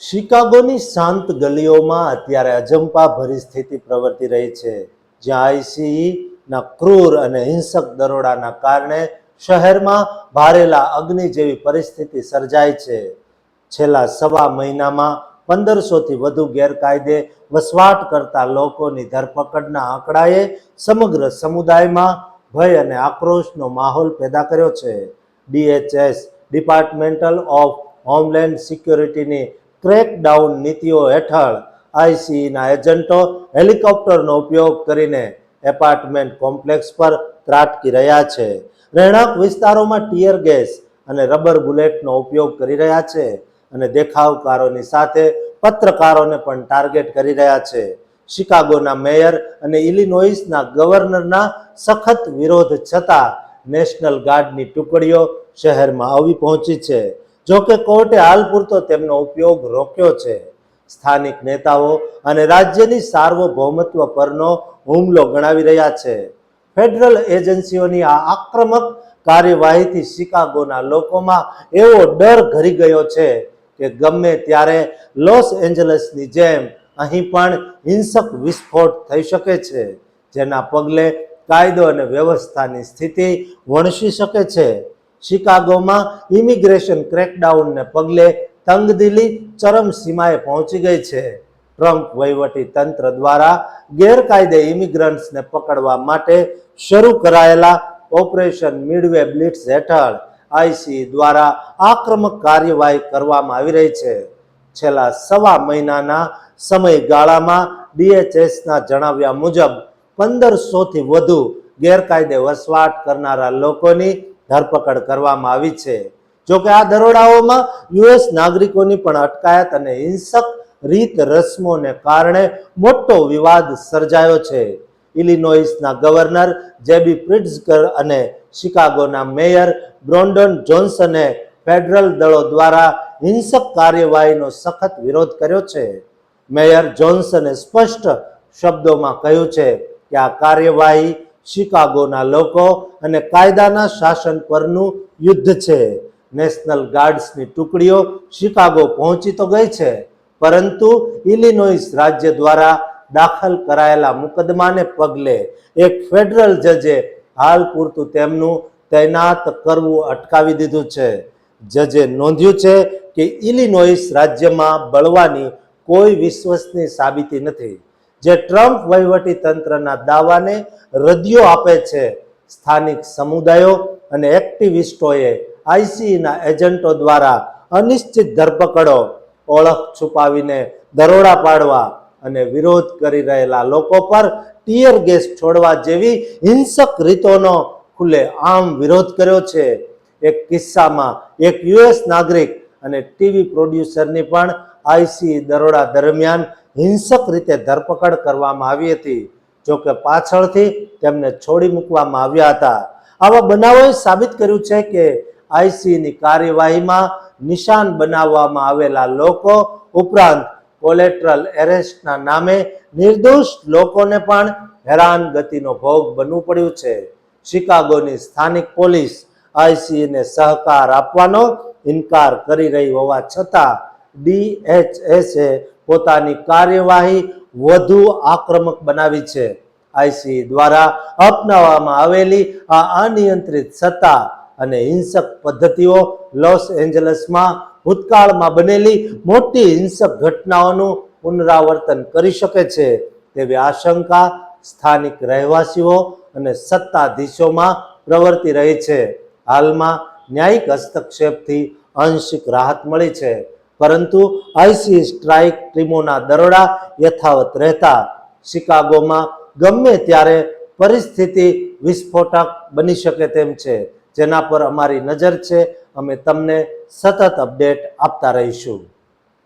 શિકાગોની શાંત ગલીઓમાં અત્યારે અજંપા ભરી સ્થિતિ પ્રવર્તી રહી છે, જ્યાં આઈસીઈના ક્રૂર અને હિંસક દરોડાના કારણે શહેરમાં ભારેલા અગ્નિ જેવી પરિસ્થિતિ સર્જાઈ છે. છેલ્લા સવા મહિનામાં પંદરસોથી વધુ ગેરકાયદે વસવાટ કરતા લોકોની ધરપકડના આંકડાએ સમગ્ર સમુદાયમાં ભય અને આક્રોશનો માહોલ પેદા કર્યો છે. ડીએચએસ, ડિપાર્ટમેન્ટલ ઓફ હોમલેન્ડ સિક્યોરિટીની ક્રેકડાઉન નીતિઓ હેઠળ આઈસીઈના એજન્ટો હેલિકોપ્ટરનો ઉપયોગ કરીને એપાર્ટમેન્ટ કોમ્પ્લેક્સ પર ત્રાટકી રહ્યા છે. રહેણાંક વિસ્તારોમાં ટીયર ગેસ અને રબર બુલેટનો ઉપયોગ કરી રહ્યા છે અને દેખાવકારોની સાથે પત્રકારોને પણ ટાર્ગેટ કરી રહ્યા છે. શિકાગોના મેયર અને ઇલિનોઇસના ગવર્નરના સખત વિરોધ છતાં નેશનલ ગાર્ડની ટુકડીઓ શહેરમાં આવી પહોંચી છે. જો કે કોર્ટે હાલ પૂરતો તેમનો ઉપયોગ રોક્યો છે. સ્થાનિક નેતાઓ અને રાજ્યની સાર્વભૌમત્વ પરનો હુમલો ગણાવી રહ્યા છે. ફેડરલ એજન્સીઓની આ આક્રમક કાર્યવાહીથી શિકાગોના લોકોમાં એવો ડર ઘરી ગયો છે કે ગમે ત્યારે લોસ એન્જલસની જેમ અહીં પણ હિંસક વિસ્ફોટ થઈ શકે છે, જેના પગલે કાયદો અને વ્યવસ્થાની સ્થિતિ વણસી શકે છે. શિકાગોમાં ઇમિગ્રેશન ક્રેકડાઉનને પગલે તંગદિલી ચરમસીમાએ પહોંચી ગઈ છે. ટ્રમ્પ વહીવટી તંત્ર દ્વારા ગેરકાયદે ઇમિગ્રન્ટ્સને પકડવા માટે શરૂ કરાયેલા ઓપરેશન મિડવે બ્લિટ્સ હેઠળ આઈસી દ્વારા આક્રમક કાર્યવાહી કરવામાં આવી રહી છે. છેલ્લા સવા મહિનાના સમયગાળામાં ડીએચએસના જણાવ્યા મુજબ પંદરસોથી વધુ ગેરકાયદે વસવાટ કરનારા લોકોની ધરપકડ કરવામાં આવી છે. જોકે આ દરોડાઓમાં યુએસ નાગરિકોની પણ અટકાયત અને હિંસક રીત રસમોને કારણે મોટો વિવાદ સર્જાયો છે. ઇલિનોઇસના ગવર્નર જેબી પ્રિટ્ઝકર અને શિકાગોના મેયર બ્રોન્ડન જોન્સને ફેડરલ દળો દ્વારા હિંસક કાર્યવાહીનો સખત વિરોધ કર્યો છે. મેયર જોન્સને સ્પષ્ટ શબ્દોમાં કહ્યું છે કે આ કાર્યવાહી શિકાગોના લોકો અને કાયદાના શાસન પરનું યુદ્ધ છે. નેશનલ ગાર્ડ્સની ટુકડીઓ શિકાગો પહોંચી તો ગઈ છે, પરંતુ ઇલિનોઇસ રાજ્ય દ્વારા દાખલ કરાયેલા મુકદ્દમાને પગલે એક ફેડરલ જજે હાલ પૂરતું તેમનું તૈનાત કરવું અટકાવી દીધું છે. જજે નોંધ્યું છે કે ઇલિનોઇસ રાજ્યમાં બળવાની કોઈ વિશ્વસનીય સાબિતી નથી. જે ટ્રમ્પ વહીવટી તંત્રના દાવાને રદિયો આપે છે. સ્થાનિક સમુદાયો અને એક્ટિવિસ્ટોએ આઈસીઈના એજન્ટો દ્વારા અનિશ્ચિત ધરપકડો, ઓળખ છુપાવીને દરોડા પાડવા અને વિરોધ કરી રહેલા લોકો પર ટીયર ગેસ છોડવા જેવી હિંસક રીતોનો ખુલ્લે આમ વિરોધ કર્યો છે. એક કિસ્સામાં એક યુએસ નાગરિક અને ટીવી પ્રોડ્યુસરની પણ આઈસી દરોડા દરમિયાન હિંસક રીતે ધરપકડ કરવામાં આવી હતી. જોકે પાછળથી તેમને છોડી મૂકવામાં આવ્યા હતા. આવા બનાવોએ સાબિત કર્યું છે કે આઈસીની કાર્યવાહીમાં નિશાન બનાવવામાં આવેલા લોકો ઉપરાંત કોલેટ્રલ એરેસ્ટના નામે નિર્દોષ લોકોને પણ હેરાન ગતિનો ભોગ બનવું પડ્યું છે. શિકાગોની સ્થાનિક પોલીસ આઈસીને સહકાર આપવાનો ઇનકાર કરી રહી હોવા છતાં ડીએચએસે પોતાની કાર્યવાહી વધુ આક્રમક બનાવી છે. આઈસી દ્વારા અપનાવવામાં આવેલી આ અનિયંત્રિત સત્તા અને હિંસક પદ્ધતિઓ લોસ એન્જલસમાં ભૂતકાળમાં બનેલી મોટી હિંસક ઘટનાઓનું પુનરાવર્તન કરી શકે છે તેવી આશંકા સ્થાનિક રહેવાસીઓ અને સત્તાધીશોમાં પ્રવર્તી રહી છે. હાલમાં ન્યાયિક હસ્તક્ષેપથી આંશિક રાહત મળી છે. પરંતુ આઈસી સ્ટ્રાઇક ટીમોના દરોડા યથાવત રહેતા શિકાગોમાં ગમે ત્યારે પરિસ્થિતિ વિસ્ફોટક બની શકે તેમ છે. જેના પર અમારી નજર છે. અમે તમને સતત અપડેટ આપતા રહીશું.